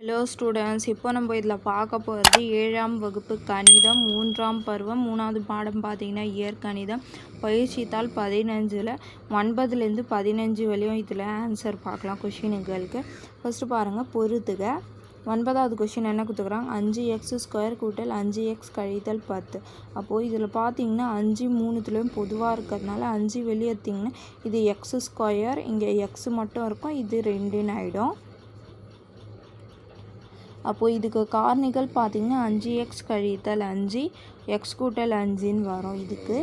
Hello students இப்போ நம்ம இதில் பார்க்க போகிறது ஏழாம் வகுப்பு கணிதம் மூன்றாம் பருவம் மூணாவது பாடம் பார்த்தீங்கன்னா இயற்கணிதம். பயிற்சித்தாள் பதினஞ்சில் ஒன்பதுலேருந்து பதினஞ்சு வரையும் இதில் ஆன்சர் பார்க்கலாம் கொஷினுங்களுக்கு ஃபஸ்ட்டு பாருங்கள் பொறுத்துக. ஒன்பதாவது கொஷின் என்ன கொடுத்துக்குறாங்க அஞ்சு எக்ஸ் ஸ்கொயர் கூட்டல் அஞ்சு எக்ஸ் கழித்தல் பத்து. அப்போது இதில் பார்த்தீங்கன்னா அஞ்சு மூணுத்துலேயும் பொதுவாக இருக்கிறதுனால அஞ்சு வெளியேற்றிங்கன்னா எடுத்திங்கன்னா இது எக்ஸ் ஸ்கொயர் இங்கே எக்ஸ் மட்டும் இருக்கும் இது ரெண்டுன்னு ஆகிடும் அப்போது இதுக்கு காரணிகள் பார்த்திங்கன்னா அஞ்சு எக்ஸ் கழித்தல் அஞ்சு எக்ஸ் கூட்டல் அஞ்சுன்னு வரும் இதுக்கு.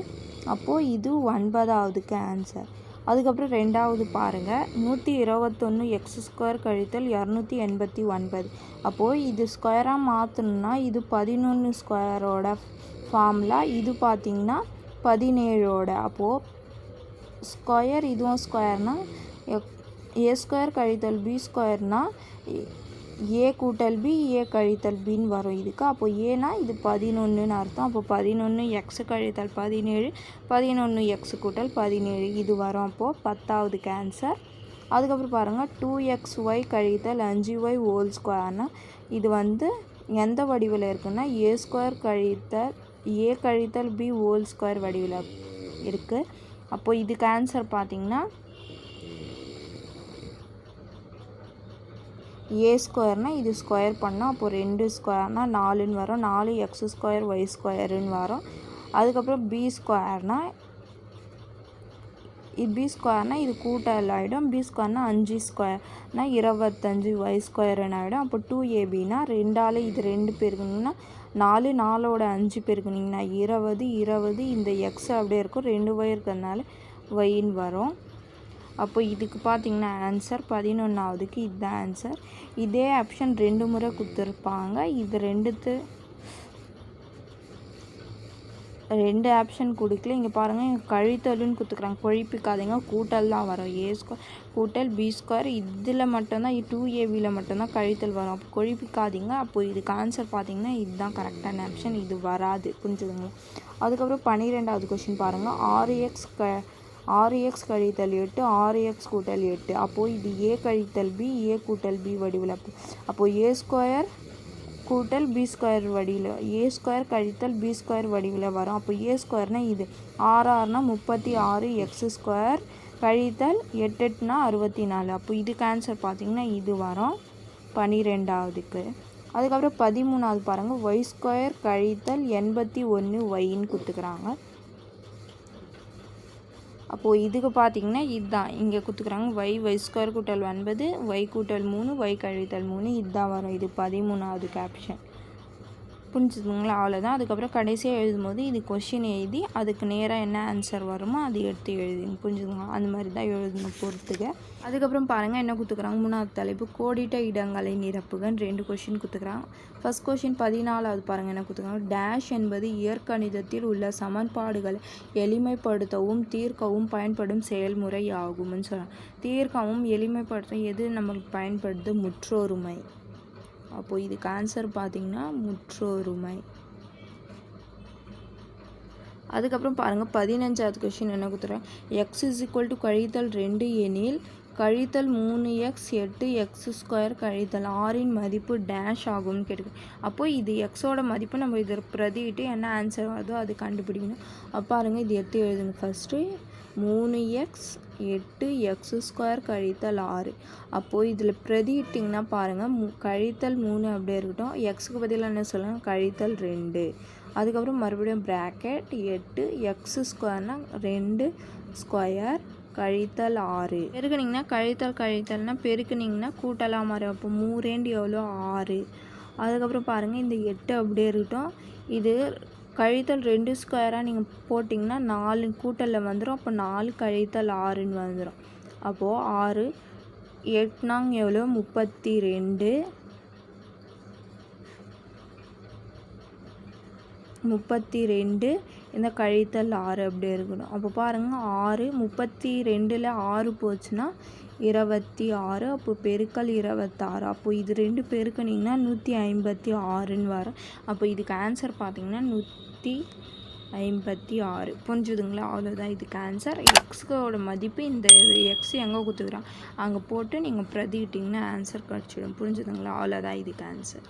அப்போது இது ஒன்பதாவதுக்கு ஆன்சர் அதுக்கப்புறம் ரெண்டாவது பாருங்கள் நூற்றி இருபத்தொன்று எக்ஸ் ஸ்கொயர் கழித்தல் இரநூத்தி எண்பத்தி ஒன்பது. அப்போது இது ஸ்கொயராக மாற்றணுன்னா இது பதினொன்று ஸ்கொயரோட ஃபார்முலா இது பார்த்திங்கன்னா பதினேழோட. அப்போது ஸ்கொயர் இதுவும் ஸ்கொயர்னால் ஏ ஸ்கொயர் கழித்தல் பி ஸ்கொயர்னால் ஏ கூட்டல் பி ஏ கழித்தல் பின்னு வரும். இதுக்கு அப்போ ஏனா இது பதினொன்றுன்னு அர்த்தம். அப்போ பதினொன்று எக்ஸ் கழித்தல் பதினேழு பதினொன்று எக்ஸ் கூட்டல் பதினேழு. இது வரும் அப்போது பத்தாவது கேன்சர் அதுக்கப்புறம் பாருங்கள் டூ எக்ஸ் ஒய் கழித்தல் அஞ்சு ஒய் ஹோல் ஸ்கொயர்னா இது வந்து எந்த வடிவில் இருக்குன்னா ஏ ஸ்கொயர் கழித்தல் ஏ கழித்தல் பி ஹோல் ஸ்கொயர் வடிவில் இருக்குது அப்போது இதுக்கு ஆன்சர் பார்த்திங்கன்னா ஏ ஸ்கொயர்னால் இது ஸ்கொயர் பண்ணால் அப்போ ரெண்டு ஸ்கொயர்னால் நாலுன்னு வரும். நாலு எக்ஸ் ஸ்கொயர் ஒய் ஸ்கொயருன்னு வரும். அதுக்கப்புறம் பி ஸ்கொயர்னால் இது பி ஸ்கொயர்னால் இது கூட்டல் ஆகிடும் பி ஸ்கொயர்னால் அஞ்சு ஸ்கொயர்னால் இருபத்தஞ்சி ஒய் ஸ்கொயர்னு ஆகிடும் அப்போ டூ ஏபினா ரெண்டால் இது ரெண்டு பேருக்குன்னா நாலு நாலோட அஞ்சு பேருக்குனிங்கன்னா இருபது இருபது இந்த எக்ஸ் அப்படியே இருக்கும். ரெண்டு ஒய் இருக்கிறதுனால ஒயின்னு வரும். அப்போ இதுக்கு பார்த்தீங்கன்னா ஆன்சர் பதினொன்றாவதுக்கு இதுதான் ஆன்சர் இதே ஆப்ஷன் ரெண்டு முறை கொடுத்துருப்பாங்க. இது ரெண்டுத்து ரெண்டு ஆப்ஷன் கொடுக்கல. இங்கே பாருங்கள் இங்கே கழித்தலுன்னு கொடுத்துக்குறாங்க கொழிப்பிக்காதீங்க. கூட்டல் தான் வரும். ஏ ஸ்கொயர் கூட்டல் பி ஸ்கொயர் இதில் மட்டும்தான் டூ ஏவியில் மட்டும்தான் கழித்தல் வரும். அப்போ கொழிப்பிக்காதீங்க. அப்போ இதுக்கு ஆன்சர் பார்த்தீங்கன்னா இதுதான் கரெக்டான ஆப்ஷன் இது வராது. புரிஞ்சுதுங்களா? அதுக்கப்புறம் பன்னிரெண்டாவது கொஷின் பாருங்கள் ஆறு எக்ஸ் க ஆறு எக்ஸ் கழித்தல் எட்டு ஆறு எக்ஸ் கூட்டல் எட்டு. அப்போது இது ஏ கழித்தல் பி ஏ கூட்டல் பி வடிவில் அப்போது ஏ ஸ்கொயர் கூட்டல் பி ஸ்கொயர் வடிவில் ஏ ஸ்கொயர் கழித்தல் பி ஸ்கொயர் வடிவில் வரும். அப்போ ஏ ஸ்கொயர்னால் இது. ஆறு ஆறுனா முப்பத்தி ஆறு எக்ஸ் ஸ்கொயர் கழித்தல் எட்டு எட்டுனா அறுபத்தி நாலு. அப்போ இதுக்கு ஆன்சர் பார்த்திங்கன்னா இது வரும் பனிரெண்டாவதுக்கு. அதுக்கப்புறம் பதிமூணாவது பாருங்கள் ஒய் ஸ்கொயர் கழித்தல் எண்பத்தி ஒன்று ஒய்ன்னு கொடுத்துக்குறாங்க. அப்போது இதுக்கு பார்த்தீங்கன்னா இதுதான் இங்கே கொடுத்துக்குறாங்க ஒய் ஒய் ஸ்கொயர் கூட்டல் ஒன்பது ஒய் கூட்டல் மூணு ஒய் கழித்தல் மூணு. இதுதான் வரும். இது பதிமூணாவது கேப்ஷன் புரிஞ்சுதுங்களா? அவ்வளோதான் அதுக்கப்புறம் கடைசியாக எழுதும்போது இது கொஷின் எழுதி அதுக்கு நேராக என்ன ஆன்சர் வருமோ அது எடுத்து எழுதுங்க புரிஞ்சுதுங்களா? அந்த மாதிரி தான் எழுதணும் பொறுத்துக்க. அதுக்கப்புறம் பாருங்கள் என்ன கொடுத்துக்குறாங்க மூணாவது தலைப்பு கோடிட்ட இடங்களை நிரப்புகன்னு ரெண்டு கொஷின் கொடுத்துக்குறாங்க ஃபஸ்ட் கொஷின் பதினாலாவது பாருங்கள் என்ன கொடுத்துருக்காங்க டேஷ் என்பது இயற்கணிதத்தில் உள்ள சமன்பாடுகளை எளிமைப்படுத்தவும் தீர்க்கவும் பயன்படும் செயல்முறை ஆகும்னு சொல்கிறாங்க தீர்க்கவும் எளிமைப்படுத்த எது நமக்கு பயன்படுது? முற்றொருமை. அப்போது இதுக்கு ஆன்சர் பார்த்திங்கன்னா முற்றொருமை. அதுக்கப்புறம் பாருங்கள் பதினஞ்சாவது கொஷின் என்ன கொடுத்துறேன்? எக்ஸ் இஸ் ஈக்குவல் டு கழித்தல் ரெண்டு எனில் கழித்தல் மூணு எக்ஸ் எட்டு எக்ஸ் ஸ்கொயர் கழித்தல் ஆறின் மதிப்பு டேஷ் ஆகும்னு கேட்டுக்கு அப்போது இது எக்ஸோட மதிப்பு நம்ம இதை பிரதிட்டு என்ன ஆன்சர் வருதோ அது கண்டுபிடிக்கணும். அப்போ பாருங்கள் இது எடுத்து எழுதுங்க. ஃபஸ்ட்டு மூணு எக்ஸ் எட்டு எக்ஸ் ஸ்கொயர் கழித்தல் ஆறு. அப்போது இதில் பிரதிட்டிங்கன்னா பாருங்கள் மு கழித்தல் மூணு அப்படியே இருக்கட்டும். எக்ஸுக்கு பதிலாக என்ன சொல்லுங்கள் கழித்தல் ரெண்டு. அதுக்கப்புறம் மறுபடியும் ப்ராக்கெட் எட்டு எக்ஸ் ஸ்கொயர்னால் ரெண்டு ஸ்கொயர் கழித்தல் ஆறு. பெருக்குனிங்கன்னா கழித்தல் கழித்தல்னால் பெருக்குனிங்கன்னா கூட்டலாம் மாறும் அப்போ மூரேண்டு எவ்வளோ? ஆறு. அதுக்கப்புறம் பாருங்கள் இந்த எட்டு அப்படியே இருக்கட்டும். இது கழித்தல் ரெண்டு ஸ்கொயராக நீங்கள் போட்டிங்கன்னா நாலு கூட்டலில் வந்துடும் அப்போ நாலு கழித்தல் ஆறுன்னு வந்துடும் அப்போது ஆறு எட்னாங் எவ்வளோ முப்பத்தி ரெண்டு. முப்பத்தி ரெண்டு இந்த கழித்தல் ஆறு அப்படி இருக்கணும். அப்போ பாருங்கள் ஆறு முப்பத்தி ரெண்டில் ஆறு போச்சுன்னா இருபத்தி ஆறு அப்போ பெருக்கல் இருபத்தாறு. அப்போ இது ரெண்டு பெருக்கினீங்கன்னா நூற்றி ஐம்பத்தி ஆறுன்னு வரும். அப்போ இதுக்கு ஆன்சர் பார்த்திங்கன்னா நூற்றி ஐம்பத்தி ஆறு. புரிஞ்சுதுங்களா? அவ்வளோதான் இதுக்கு ஆன்சர் எக்ஸோட மதிப்பு இந்த எக்ஸ் எங்கே கொடுத்துக்கிறான் அங்கே போட்டு நீங்கள் பிரதிக்கிட்டிங்கன்னா ஆன்சர் கிடச்சிடும். புரிஞ்சுதுங்களா? அவ்வளோதான் இதுக்கு ஆன்சர்